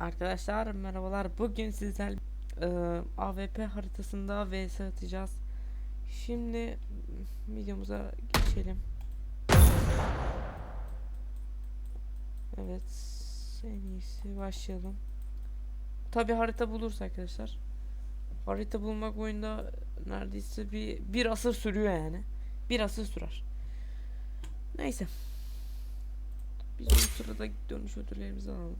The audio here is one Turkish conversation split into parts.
Arkadaşlar merhabalar. Bugün sizler e, AVP haritasında vs atacağız. Şimdi videomuza geçelim. Evet, en iyisi başlayalım. Tabi harita bulursa arkadaşlar. Harita bulmak oyunda neredeyse bir bir asır sürüyor yani. Bir asır sürer. Neyse. Biz bu sırada dönüş ödüllerimizi alalım.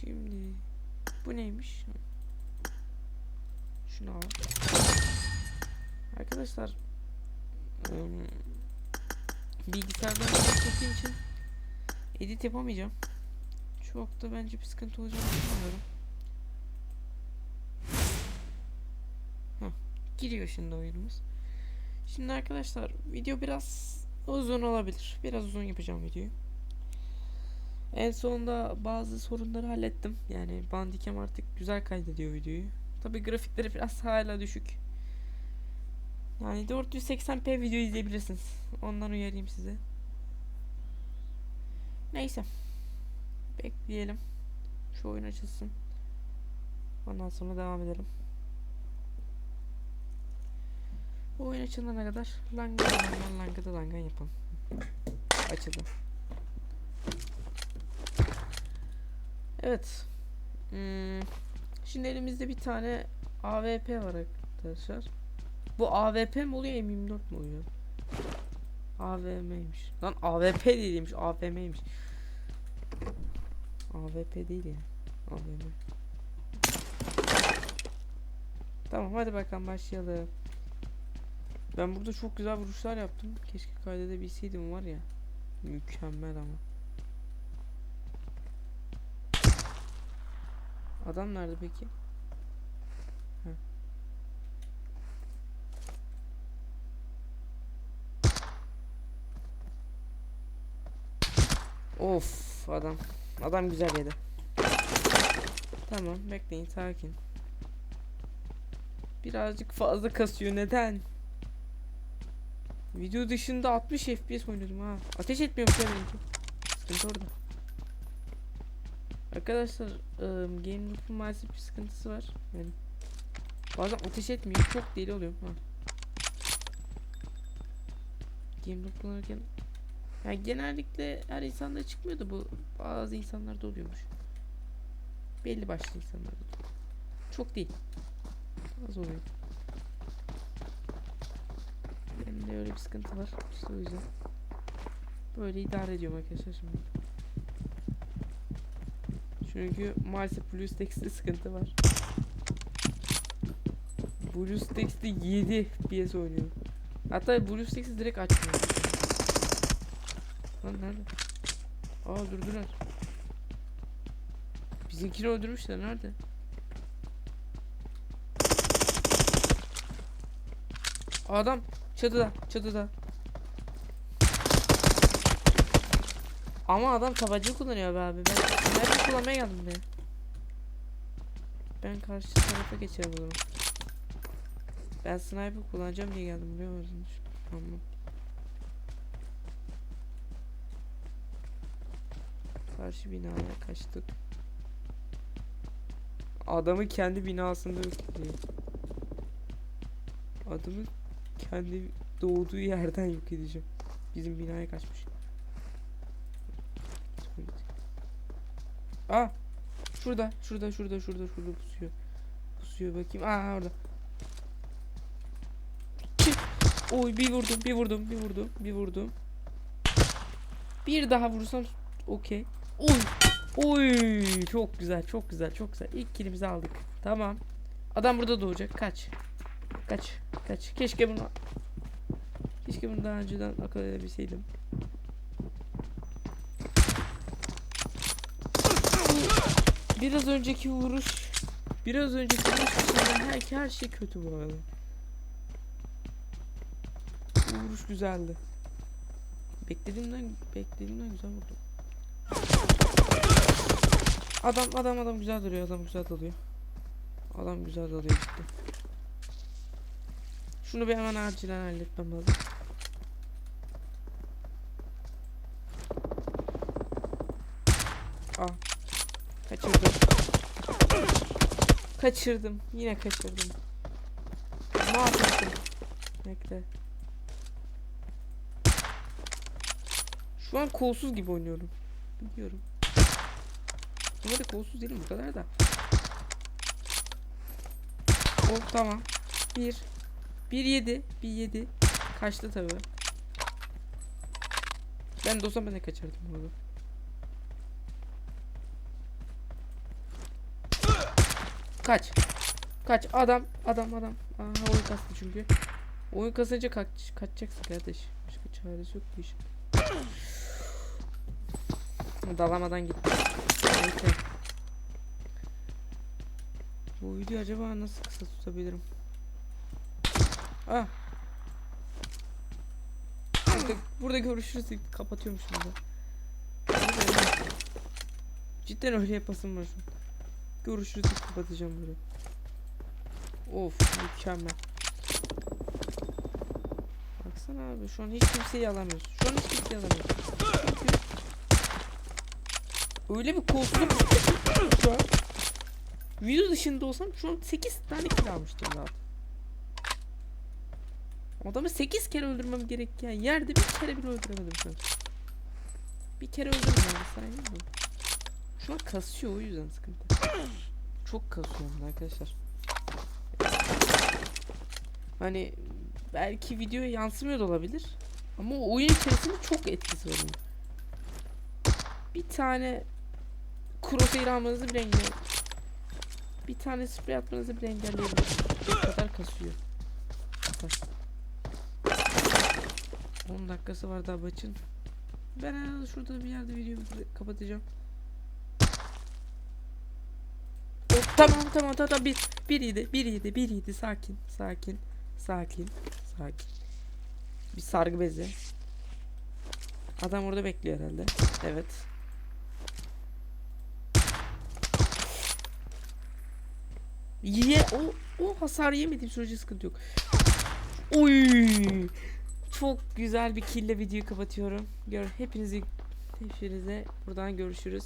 Şimdi bu neymiş? Şunu al. Arkadaşlar ım, bilgisayardan video çektiğim için edit yapamayacağım. Çok da bence bir sıkıntı olacağını düşünmüyorum. Giriyor şimdi oyunumuz. Şimdi arkadaşlar video biraz uzun olabilir. Biraz uzun yapacağım videoyu. En sonunda bazı sorunları hallettim. Yani Bandicam artık güzel kaydediyor videoyu. Tabi grafikleri biraz hala düşük. Yani 480p video izleyebilirsiniz. Ondan uyarayım size. Neyse. Bekleyelim. Şu oyun açılsın. Ondan sonra devam edelim. Bu oyun açılana kadar langa langan langa da langan yapalım. Açıldı. Evet. Hmm, Şimdi elimizde bir tane AWP var arkadaşlar. Bu AWP mi oluyor M24 mu oluyor? AVM'ymiş. Lan AWP değilmiş AVM'ymiş. AWP değil ya. AVM. Tamam hadi bakalım başlayalım. Ben burada çok güzel vuruşlar yaptım. Keşke kaydedebilseydim var ya. Mükemmel ama. Adam nerede peki? Of adam. Adam güzel yedi. Tamam bekleyin sakin. Birazcık fazla kasıyor neden? Video dışında 60 FPS oynadım ha. Ateş etmiyormuş ya benimki. Sıkıntı orada. Arkadaşlar ıı, Game Loop'un maalesef bir sıkıntısı var. Yani bazen ateş etmiyor. Çok deli oluyorum. Ha. Game Loop kullanırken yani genellikle her insanda çıkmıyor da bu bazı insanlarda oluyormuş. Belli başlı insanlarda. Çok değil. Az oluyor. Benim de öyle bir sıkıntı var. İşte o yüzden. Böyle idare ediyorum arkadaşlar şimdi. Çünkü maalesef BlueStacks'te sıkıntı var. BlueStacks'te 7 FPS oynuyor. Hatta BlueStacks'i direkt açmıyor. Lan nerede? Aa durdular. Bizimkini öldürmüşler nerede? Adam çatıda çatıda. Ama adam tabanca kullanıyor be abi. Ben nerede kullanmaya geldim be. Ben karşı tarafa geçerim o zaman. Ben sniper kullanacağım diye geldim biliyor musunuz? Tamam. Karşı binaya kaçtık. Adamı kendi binasında öldürüyor. Adamı kendi doğduğu yerden yok edeceğim. Bizim binaya kaçmış. Aa! Şurada, şurada, şurada, şurada, şurada pusuyor. Pusuyor bakayım. Aa orada. Oy bir vurdum, bir vurdum, bir vurdum, bir vurdum. Bir daha vursam okey. Oy! Oy! Çok güzel, çok güzel, çok güzel. İlk kilimizi aldık. Tamam. Adam burada doğacak. Kaç. Kaç. Kaç. Keşke bunu Keşke bunu daha önceden akıl edebilseydim. Biraz önceki vuruş Biraz önceki vuruş dışında her, her şey kötü bu arada. Bu vuruş güzeldi. Beklediğimden beklediğimden güzel vurdum. Adam adam adam güzel duruyor adam güzel dalıyor. Adam güzel dalıyor cidden. Şunu bir hemen acilen halletmem lazım. Ah. Kaçırdım. Kaçırdım. Yine kaçırdım. Mahvettim. Bekle. Şu an kolsuz gibi oynuyorum. Biliyorum. Ama da kolsuz değilim bu kadar da. Oh tamam. Bir. Bir yedi. Bir yedi. Kaçtı tabii. Ben de olsam ben de kaçardım bunu. Kaç. Kaç. Adam. Adam adam. Aha oyun kastı çünkü. Oyun kasınca kaç, kaçacaksın kardeş. Başka çaresi yok bu işin. Dalamadan gitti. Neyse. Bu videoyu acaba nasıl kısa tutabilirim? Ah. Burada, burada görüşürüz. Kapatıyorum şimdi. Cidden öyle yapasım var şu. Görüşürüz kapatacağım böyle. Of mükemmel. Baksana abi şu an hiç kimseyi alamıyoruz. Şu an hiç kimseyi alamıyoruz. Öyle bir kolsuzluk şu an. Video dışında olsam şu an 8 tane kill almıştım zaten. Adamı 8 kere öldürmem gereken yerde bir kere bile öldüremedim şu an. Bir kere öldürdüm yani sayın mı? Şu an kasıyor o yüzden sıkıntı. Çok kasıyorum arkadaşlar. Hani belki videoya yansımıyor da olabilir. Ama oyun içerisinde çok etkisi var. Bir tane crosshair almanızı bile engel. Bir tane sprey atmanızı bile engelleyebilir. O kadar kasıyor. Kasar. 10 dakikası var daha maçın. Ben herhalde şurada bir yerde videoyu kapatacağım. Oh, tamam tamam tamam bir biriydi biriydi biriydi sakin sakin sakin sakin bir sargı bezi adam orada bekliyor herhalde evet Ye o o hasar yemediğim sürece sıkıntı yok. Oy! Çok güzel bir kille videoyu kapatıyorum. Gör hepinizi hepinize buradan görüşürüz.